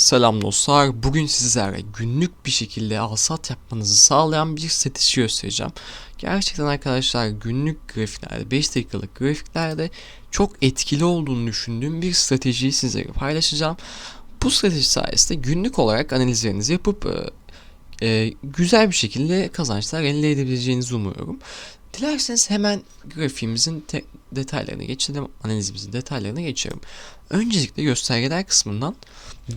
Selam dostlar. Bugün sizlere günlük bir şekilde alsat yapmanızı sağlayan bir strateji göstereceğim. Gerçekten arkadaşlar günlük grafiklerde, 5 dakikalık grafiklerde çok etkili olduğunu düşündüğüm bir stratejiyi sizlere paylaşacağım. Bu strateji sayesinde günlük olarak analizlerinizi yapıp e, e, güzel bir şekilde kazançlar elde edebileceğinizi umuyorum. Dilerseniz hemen grafiğimizin detaylarına geçelim, analizimizin detaylarına geçelim. Öncelikle göstergeler kısmından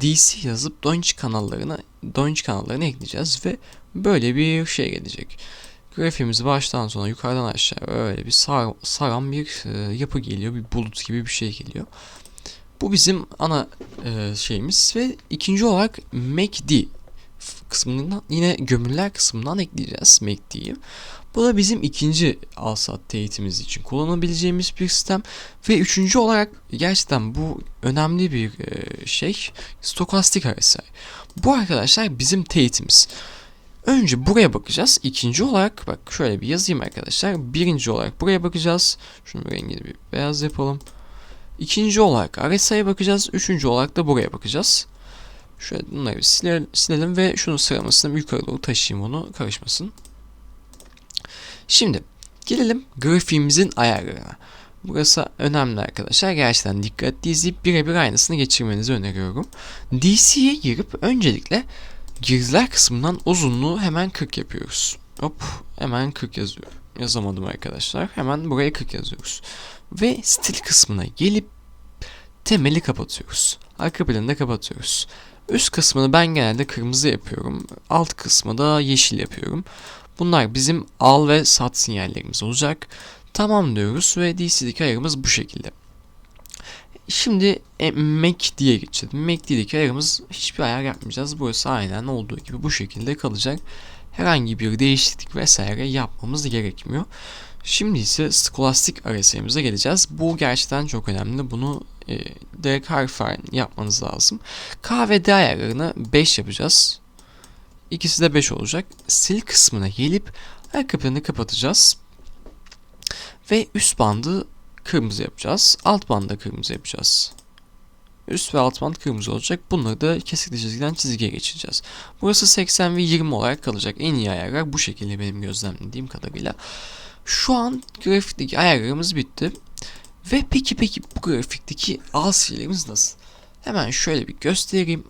DC yazıp Doinch kanallarına Doinch kanallarına ekleyeceğiz ve böyle bir şey gelecek. Grafiğimiz baştan sona yukarıdan aşağı öyle bir sar, saran bir e, yapı geliyor. Bir bulut gibi bir şey geliyor. Bu bizim ana e, şeyimiz ve ikinci olarak MACD kısmından yine gömüller kısmından ekleyeceğiz MACD'yi. Bu da bizim ikinci alsat teyitimiz için kullanabileceğimiz bir sistem. Ve üçüncü olarak gerçekten bu önemli bir e, şey stokastik RSI. Bu arkadaşlar bizim teyitimiz. Önce buraya bakacağız. İkinci olarak bak şöyle bir yazayım arkadaşlar. Birinci olarak buraya bakacağız. Şunu rengini bir beyaz yapalım. İkinci olarak RSI'ye bakacağız. Üçüncü olarak da buraya bakacağız. Şöyle bunları bir silelim, silelim ve şunu sıramasını yukarı doğru taşıyayım onu karışmasın. Şimdi gelelim grafiğimizin ayarlarına. Burası önemli arkadaşlar. Gerçekten dikkatli izleyip birebir aynısını geçirmenizi öneriyorum. DC'ye girip öncelikle girdiler kısmından uzunluğu hemen 40 yapıyoruz. Hop hemen 40 yazıyorum. Yazamadım arkadaşlar. Hemen buraya 40 yazıyoruz. Ve stil kısmına gelip temeli kapatıyoruz. Arka planı da kapatıyoruz. Üst kısmını ben genelde kırmızı yapıyorum. Alt kısmı da yeşil yapıyorum. Bunlar bizim al ve sat sinyallerimiz olacak. Tamam diyoruz ve DC'deki ayarımız bu şekilde. Şimdi e, MACD'ye geçelim. MACD'deki ayarımız hiçbir ayar yapmayacağız. Burası aynen olduğu gibi bu şekilde kalacak. Herhangi bir değişiklik vesaire yapmamız gerekmiyor. Şimdi ise Scholastic RSI'mize geleceğiz. Bu gerçekten çok önemli. Bunu e, direkt harf yapmanız lazım. K ve D ayarlarını 5 yapacağız. İkisi de 5 olacak. Sil kısmına gelip arka planı kapatacağız. Ve üst bandı kırmızı yapacağız. Alt bandı kırmızı yapacağız. Üst ve alt band kırmızı olacak. Bunları da kesikli çizgiden çizgiye geçireceğiz. Burası 80 ve 20 olarak kalacak. En iyi ayarlar bu şekilde benim gözlemlediğim kadarıyla. Şu an grafikteki ayarlarımız bitti. Ve peki peki bu grafikteki al nasıl? Hemen şöyle bir göstereyim.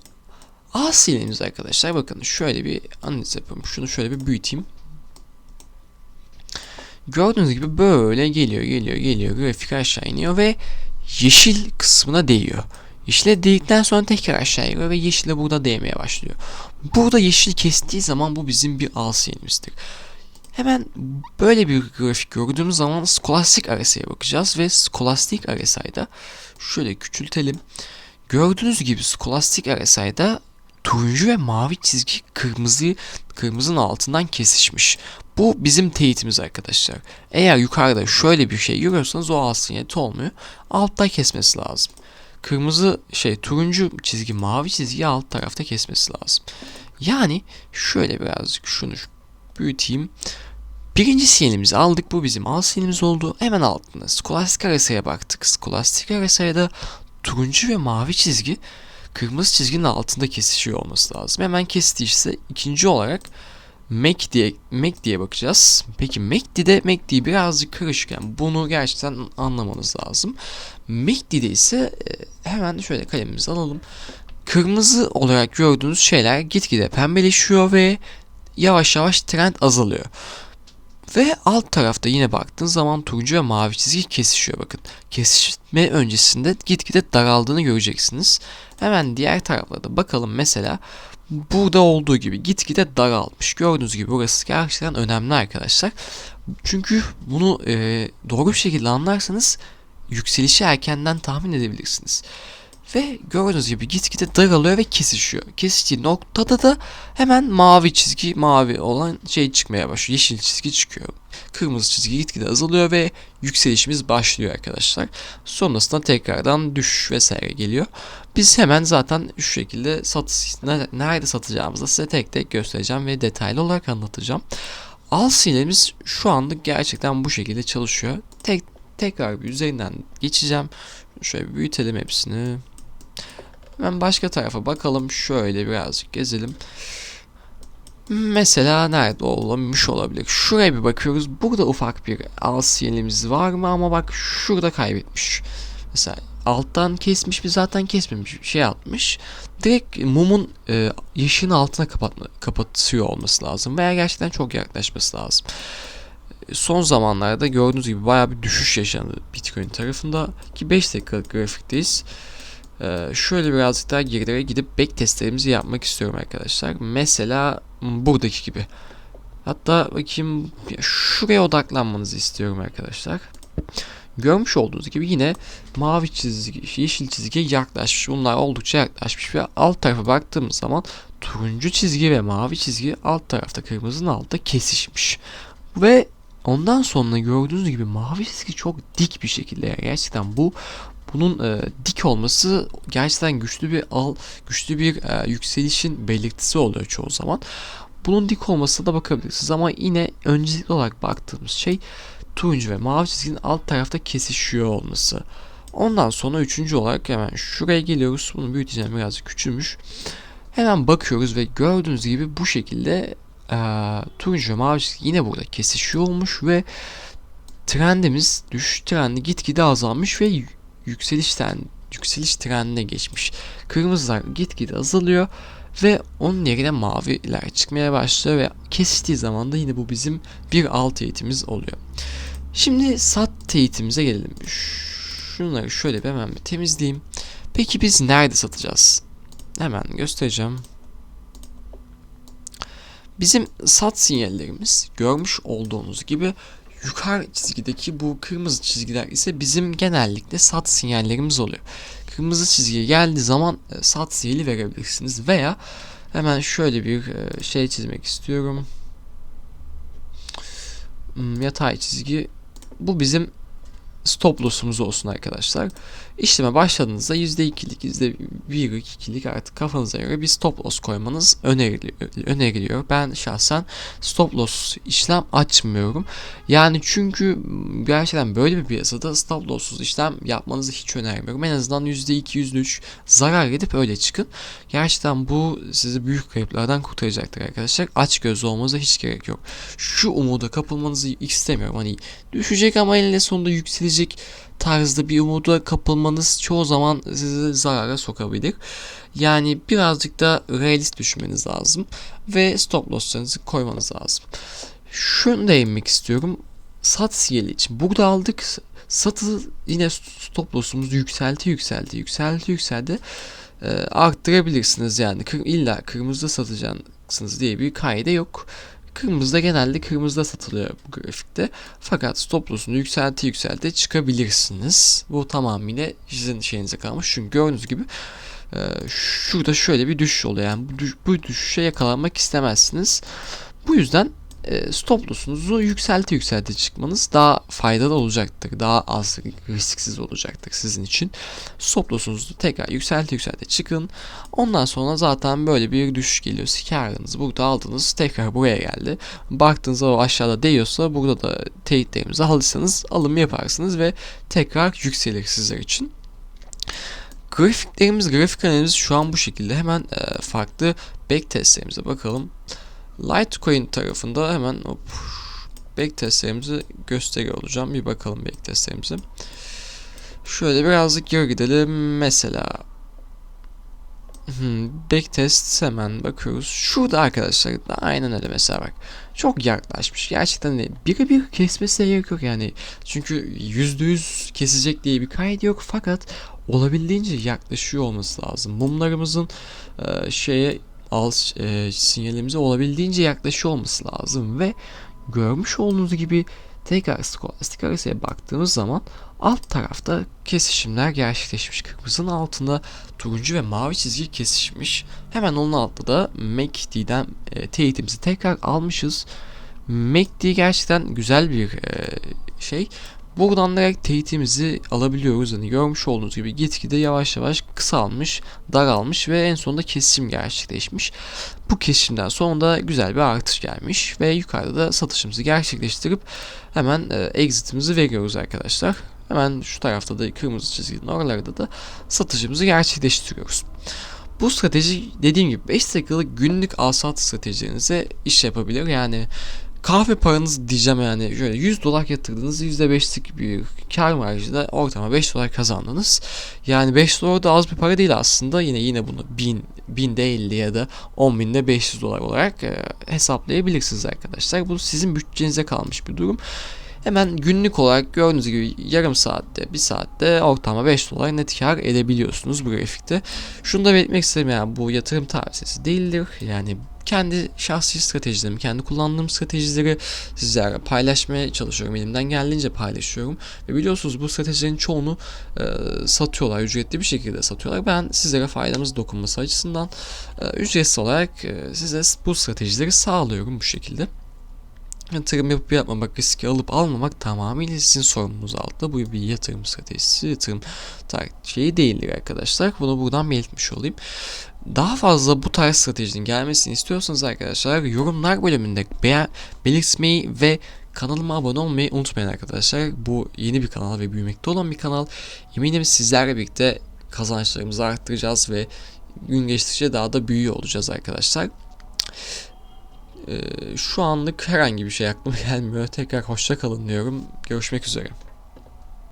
A silimiz arkadaşlar bakın şöyle bir analiz yapalım. Şunu şöyle bir büyüteyim. Gördüğünüz gibi böyle geliyor geliyor geliyor grafik aşağı iniyor ve yeşil kısmına değiyor. Yeşile değdikten sonra tekrar aşağı iniyor ve yeşile burada değmeye başlıyor. Burada yeşil kestiği zaman bu bizim bir al silimizdir. Hemen böyle bir grafik gördüğümüz zaman Scholastic RSI'ye bakacağız ve Scholastic RSI'da şöyle küçültelim. Gördüğünüz gibi Scholastic RSI'da turuncu ve mavi çizgi kırmızı kırmızının altından kesişmiş. Bu bizim teyitimiz arkadaşlar. Eğer yukarıda şöyle bir şey görüyorsanız o al sinyali olmuyor. Altta kesmesi lazım. Kırmızı şey turuncu çizgi mavi çizgi alt tarafta kesmesi lazım. Yani şöyle birazcık şunu büyüteyim. Birinci sinyalimizi aldık. Bu bizim al sinyalimiz oldu. Hemen altında Scholastic RSI'ye baktık. Scholastic RSI'da turuncu ve mavi çizgi kırmızı çizginin altında kesişiyor olması lazım. Hemen kestiyse ikinci olarak MAC diye, MAC diye bakacağız. Peki MACD'de MACD birazcık karışık yani bunu gerçekten anlamanız lazım. MACD'de ise e, hemen şöyle kalemimizi alalım. Kırmızı olarak gördüğünüz şeyler gitgide pembeleşiyor ve yavaş yavaş trend azalıyor. Ve alt tarafta yine baktığınız zaman turuncu ve mavi çizgi kesişiyor bakın. Kesişme öncesinde gitgide daraldığını göreceksiniz. Hemen diğer taraflarda bakalım mesela burada olduğu gibi gitgide daralmış. Gördüğünüz gibi burası gerçekten önemli arkadaşlar. Çünkü bunu e, doğru bir şekilde anlarsanız yükselişi erkenden tahmin edebilirsiniz. Ve gördüğünüz gibi gitgide daralıyor ve kesişiyor. Kesiştiği noktada da hemen mavi çizgi mavi olan şey çıkmaya başlıyor. Yeşil çizgi çıkıyor. Kırmızı çizgi gitgide azalıyor ve yükselişimiz başlıyor arkadaşlar. Sonrasında tekrardan düşüş vesaire geliyor. Biz hemen zaten şu şekilde satış nerede satacağımızı size tek tek göstereceğim ve detaylı olarak anlatacağım. Al silemiz şu anlık gerçekten bu şekilde çalışıyor. Tek tekrar bir üzerinden geçeceğim. Şöyle büyütelim hepsini. Hemen başka tarafa bakalım. Şöyle birazcık gezelim. Mesela nerede olmuş olabilir? Şuraya bir bakıyoruz. Burada ufak bir alt sinyalimiz var mı? Ama bak şurada kaybetmiş. Mesela alttan kesmiş bir zaten kesmemiş bir şey atmış. Direkt mumun e, yeşilin altına kapatma, kapatıyor olması lazım. Veya gerçekten çok yaklaşması lazım. Son zamanlarda gördüğünüz gibi bayağı bir düşüş yaşandı Bitcoin tarafında. Ki 5 dakikalık grafikteyiz. Ee, şöyle birazcık daha gerilere gidip back testlerimizi yapmak istiyorum arkadaşlar. Mesela buradaki gibi. Hatta bakayım şuraya odaklanmanızı istiyorum arkadaşlar. Görmüş olduğunuz gibi yine mavi çizgi, yeşil çizgiye yaklaşmış. Bunlar oldukça yaklaşmış ve alt tarafa baktığımız zaman turuncu çizgi ve mavi çizgi alt tarafta kırmızının altında kesişmiş. Ve ondan sonra gördüğünüz gibi mavi çizgi çok dik bir şekilde yani gerçekten bu bunun e, dik olması gerçekten güçlü bir al güçlü bir e, yükselişin belirtisi oluyor çoğu zaman. Bunun dik olmasına da bakabilirsiniz ama yine öncelikli olarak baktığımız şey turuncu ve mavi çizginin alt tarafta kesişiyor olması. Ondan sonra üçüncü olarak hemen şuraya geliyoruz. Bunu büyüteceğim birazcık küçülmüş. Hemen bakıyoruz ve gördüğünüz gibi bu şekilde e, turuncu ve mavi çizgi yine burada kesişiyor olmuş ve trendimiz düşüş trendi gitgide azalmış ve yükselişten yükseliş trendine geçmiş. Kırmızılar gitgide azalıyor ve onun yerine maviler çıkmaya başlıyor ve kesiştiği zaman da yine bu bizim bir alt eğitimimiz oluyor. Şimdi sat teyitimize gelelim. Şunları şöyle bir hemen bir temizleyeyim. Peki biz nerede satacağız? Hemen göstereceğim. Bizim sat sinyallerimiz görmüş olduğunuz gibi yukarı çizgideki bu kırmızı çizgiler ise bizim genellikle sat sinyallerimiz oluyor. Kırmızı çizgiye geldiği zaman e, sat sinyali verebilirsiniz veya hemen şöyle bir e, şey çizmek istiyorum. Hmm, yatay çizgi bu bizim stop loss'umuz olsun arkadaşlar. İşleme başladığınızda %2'lik, %1'lik, 2'lik artık kafanıza göre bir stop loss koymanız öneriliyor. öneriliyor. Ben şahsen stop loss işlem açmıyorum. Yani çünkü gerçekten böyle bir piyasada stop loss'suz işlem yapmanızı hiç önermiyorum. En azından %2, %3 zarar edip öyle çıkın. Gerçekten bu sizi büyük kayıplardan kurtaracaktır arkadaşlar. Aç göz olmanıza hiç gerek yok. Şu umuda kapılmanızı istemiyorum. Hani düşecek ama eninde sonunda yükselecek tarzda bir umuda kapılmanız çoğu zaman sizi zarara sokabilir. Yani birazcık da realist düşünmeniz lazım ve stop loss'larınızı koymanız lazım. Şunu değinmek istiyorum. Sat sinyali için burada aldık. Satı yine stop loss'umuzu yükselti yükselti yükselti yükseldi. Ee, arttırabilirsiniz yani. illa kırmızıda satacaksınız diye bir kaide yok. Kırmızıda genelde kırmızıda satılıyor bu grafikte. Fakat stop loss'unu yükselti yükselti çıkabilirsiniz. Bu tamamıyla sizin şeyinize kalmış. Çünkü gördüğünüz gibi e, şurada şöyle bir düşüş oluyor. Yani bu, düş, bu düşüşe yakalanmak istemezsiniz. Bu yüzden stop loss'unuzu yükselti yükselti çıkmanız daha faydalı olacaktır. Daha az risksiz olacaktır sizin için. Stop loss'unuzu tekrar yükselti yükselti çıkın. Ondan sonra zaten böyle bir düşüş geliyor. Karınızı burada aldınız. Tekrar buraya geldi. Baktığınızda o aşağıda değiyorsa burada da teyitlerimizi alırsanız alım yaparsınız ve tekrar yükselir sizler için. Grafiklerimiz, grafik analizimiz şu an bu şekilde. Hemen e, farklı back testlerimize bakalım. Litecoin tarafında hemen hop, backtestlerimizi gösteriyor olacağım. Bir bakalım backtestlerimize. Şöyle birazcık geri gidelim. Mesela hmm, backtest hemen bakıyoruz. Şurada arkadaşlar da aynen öyle mesela bak. Çok yaklaşmış. Gerçekten hani birebir kesmesine gerek yok yani. Çünkü %100 kesecek diye bir kaydı yok. Fakat olabildiğince yaklaşıyor olması lazım. Mumlarımızın e, şeye al e, sinyalimize olabildiğince yaklaşıyor olması lazım ve görmüş olduğunuz gibi tekrar skolastik arasaya baktığımız zaman alt tarafta kesişimler gerçekleşmiş. Kırmızının altında turuncu ve mavi çizgi kesişmiş. Hemen onun altında da MACD'den e, teyitimizi tekrar almışız. MACD gerçekten güzel bir e, şey. Buradan direkt teyitimizi alabiliyoruz. Hani görmüş olduğunuz gibi gitgide yavaş yavaş kısalmış, daralmış ve en sonunda kesişim gerçekleşmiş. Bu kesişimden sonra da güzel bir artış gelmiş ve yukarıda da satışımızı gerçekleştirip hemen e, exit'imizi veriyoruz arkadaşlar. Hemen şu tarafta da kırmızı çizginin oralarda da satışımızı gerçekleştiriyoruz. Bu strateji dediğim gibi 5 dakikalık günlük alsat stratejilerinize iş yapabilir. Yani kahve paranız diyeceğim yani şöyle 100 dolar yatırdınız %5'lik bir kar marjıyla ortama 5 dolar kazandınız. Yani 5 dolar da az bir para değil aslında. Yine yine bunu 1000 1000'de 50 ya da 10.000'de 500 dolar olarak e, hesaplayabilirsiniz arkadaşlar. Bu sizin bütçenize kalmış bir durum. Hemen günlük olarak gördüğünüz gibi yarım saatte, bir saatte ortalama 5 dolar net kar edebiliyorsunuz bu grafikte. Şunu da belirtmek isterim yani bu yatırım tavsiyesi değildir. Yani kendi şahsi stratejilerimi, kendi kullandığım stratejileri sizlerle paylaşmaya çalışıyorum. Elimden geldiğince paylaşıyorum. Ve biliyorsunuz bu stratejilerin çoğunu e, satıyorlar. Ücretli bir şekilde satıyorlar. Ben sizlere faydamız dokunması açısından e, ücretsiz olarak e, size bu stratejileri sağlıyorum bu şekilde. Yatırım yapıp yapmamak, riski alıp almamak tamamıyla sizin sorumluluğunuz altında. Bu bir yatırım stratejisi, yatırım şeyi değildir arkadaşlar. Bunu buradan belirtmiş olayım. Daha fazla bu tarz stratejinin gelmesini istiyorsanız arkadaşlar yorumlar bölümünde beğen, belirtmeyi ve kanalıma abone olmayı unutmayın arkadaşlar. Bu yeni bir kanal ve büyümekte olan bir kanal. Eminim sizlerle birlikte kazançlarımızı arttıracağız ve gün geçtikçe daha da büyüyor olacağız arkadaşlar. Ee, şu anlık herhangi bir şey aklıma gelmiyor. Tekrar hoşça kalın diyorum. Görüşmek üzere.